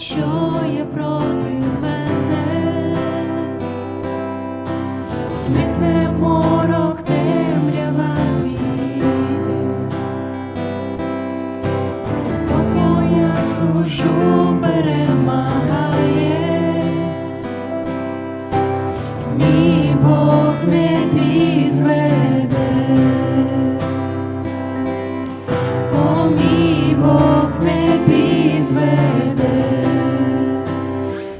що є проти мене, зникне морок темрява піде, бо я служу берема.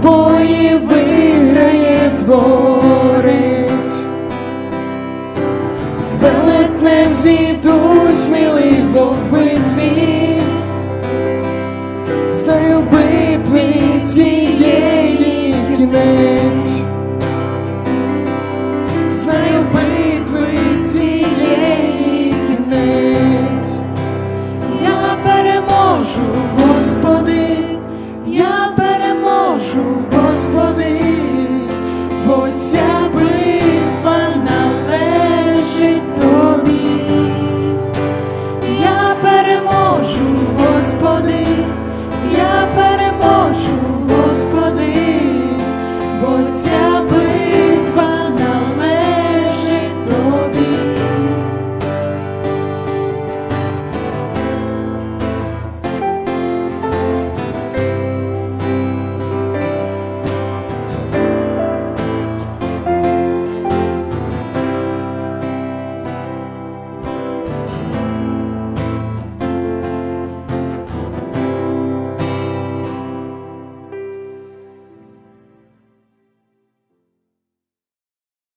Двобої виграє творець. З велетнем зійду сміливо вбив. Lord,